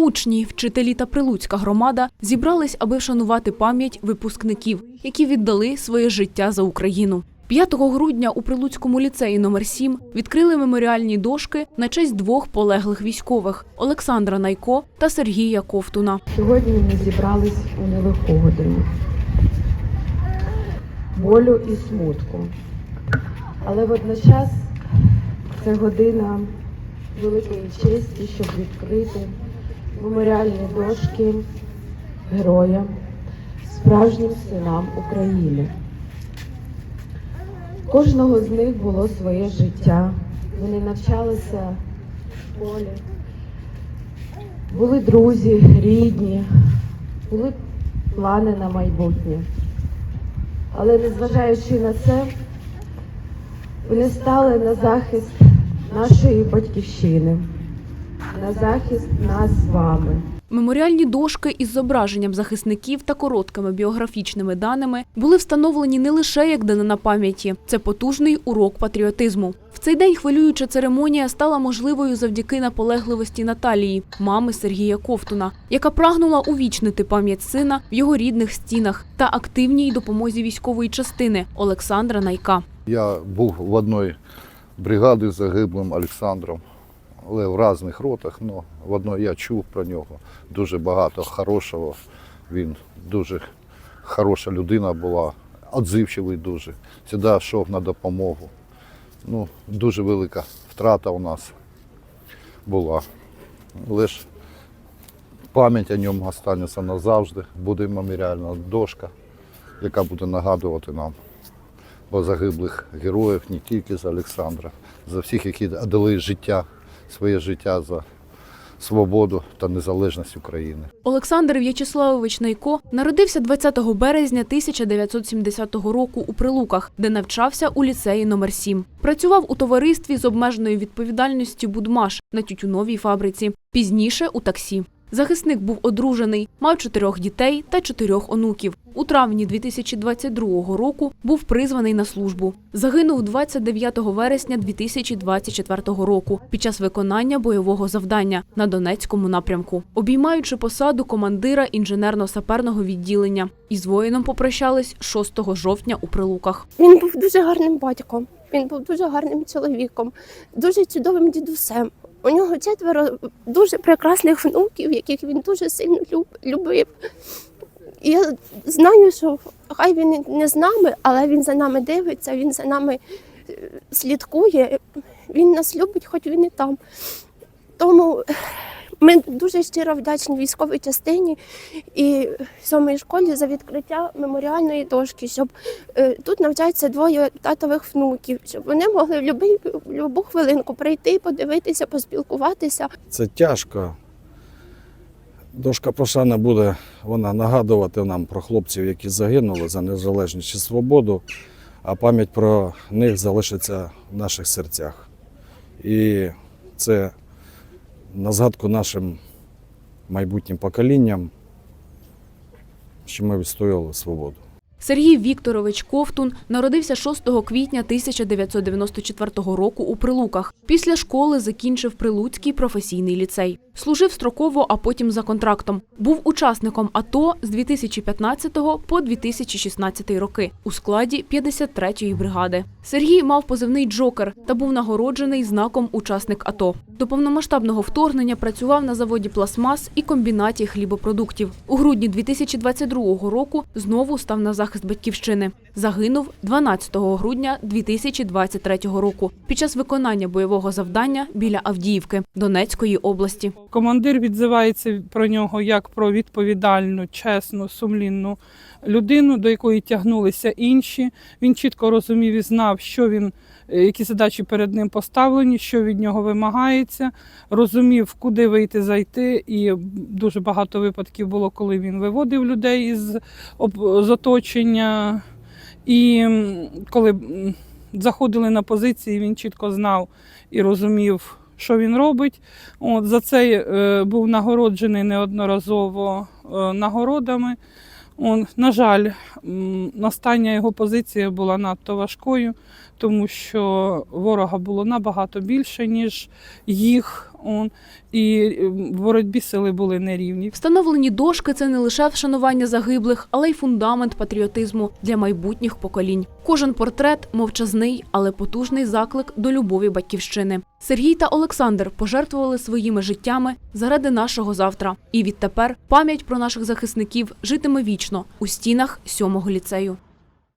Учні, вчителі та прилуцька громада зібрались, аби вшанувати пам'ять випускників, які віддали своє життя за Україну. 5 грудня у Прилуцькому ліцеї номер 7 відкрили меморіальні дошки на честь двох полеглих військових Олександра Найко та Сергія Ковтуна. Сьогодні ми зібрались у нелегку годину болю і смутку. Але водночас це година великої честі, щоб відкрити меморіальні дошки героям, справжнім синам України. Кожного з них було своє життя. Вони навчалися в школі, були друзі, рідні, були плани на майбутнє. Але незважаючи на це, вони стали на захист нашої батьківщини, на захист нас з вами. Меморіальні дошки із зображенням захисників та короткими біографічними даними були встановлені не лише як данина пам'яті, це потужний урок патріотизму. В цей день хвилююча церемонія стала можливою завдяки наполегливості Наталії, мами Сергія Ковтуна, яка прагнула увічнити пам'ять сина в його рідних стінах та активній допомозі військової частини Олександра Найка. Я був в одній бригаді з загиблим Олександром, але в різних ротах. Ну, в одній я чув про нього дуже багато хорошого. Він дуже хороша людина була, відзивчивий дуже. Завжди йшов на допомогу. Ну, дуже велика втрата у нас була. Але пам'ять о ньому останеться назавжди. Буде меморіальна дошка, яка буде нагадувати нам бо загиблих героїв не тільки за Олександра, за всіх, які дали життя, своє життя за свободу та незалежність України. Олександр В'ячеславович Найко народився 20 березня 1970 року у Прилуках, де навчався у ліцеї номер 7 Працював у товаристві з обмеженою відповідальністю Будмаш на тютюновій фабриці. Пізніше у таксі. Захисник був одружений, мав чотирьох дітей та чотирьох онуків. У травні 2022 року був призваний на службу. Загинув 29 вересня 2024 року під час виконання бойового завдання на Донецькому напрямку, обіймаючи посаду командира інженерно-саперного відділення. Із воїном попрощались 6 жовтня у Прилуках. Він був дуже гарним батьком, він був дуже гарним чоловіком, дуже чудовим дідусем. У нього четверо дуже прекрасних внуків, яких він дуже сильно люб- любив. І я знаю, що хай він не з нами, але він за нами дивиться, він за нами е, слідкує, він нас любить, хоч він і там. Тому ми дуже щиро вдячні військовій частині і сьомій школі за відкриття меморіальної дошки, щоб е, тут навчаються двоє татових внуків, щоб вони могли в будь-яку хвилинку прийти, подивитися, поспілкуватися. Це тяжко. Дошка пошани буде вона нагадувати нам про хлопців, які загинули за незалежність і свободу, а пам'ять про них залишиться в наших серцях. І це на згадку нашим майбутнім поколінням, що ми відстоювали свободу. Сергій Вікторович Ковтун народився 6 квітня 1994 року у Прилуках. Після школи закінчив Прилуцький професійний ліцей. Служив строково, а потім за контрактом. Був учасником АТО з 2015 по 2016 роки у складі 53-ї бригади. Сергій мав позивний Джокер та був нагороджений знаком учасник АТО. До повномасштабного вторгнення працював на заводі пластмас і комбінаті хлібопродуктів. У грудні 2022 року знову став на захист батьківщини. Загинув 12 грудня 2023 року під час виконання бойового завдання біля Авдіївки Донецької області. Командир відзивається про нього як про відповідальну, чесну, сумлінну людину, до якої тягнулися інші. Він чітко розумів і знав, що він, е, які задачі перед ним поставлені, що від нього вимагається. Розумів, куди вийти, зайти. І дуже багато випадків було, коли він виводив людей із, оточення. І коли заходили на позиції, він чітко знав і розумів, що він робить. От, за це е, був нагороджений неодноразово е, нагородами. Он, на жаль, остання його позиція була надто важкою, тому що ворога було набагато більше, ніж їх. Он, і е, в боротьбі сили були нерівні. Встановлені дошки це не лише вшанування загиблих, але й фундамент патріотизму для майбутніх поколінь. Кожен портрет мовчазний, але потужний заклик до любові батьківщини. Сергій та Олександр пожертвували своїми життями заради нашого завтра. І відтепер пам'ять про наших захисників житиме вічно у стінах сьомого ліцею.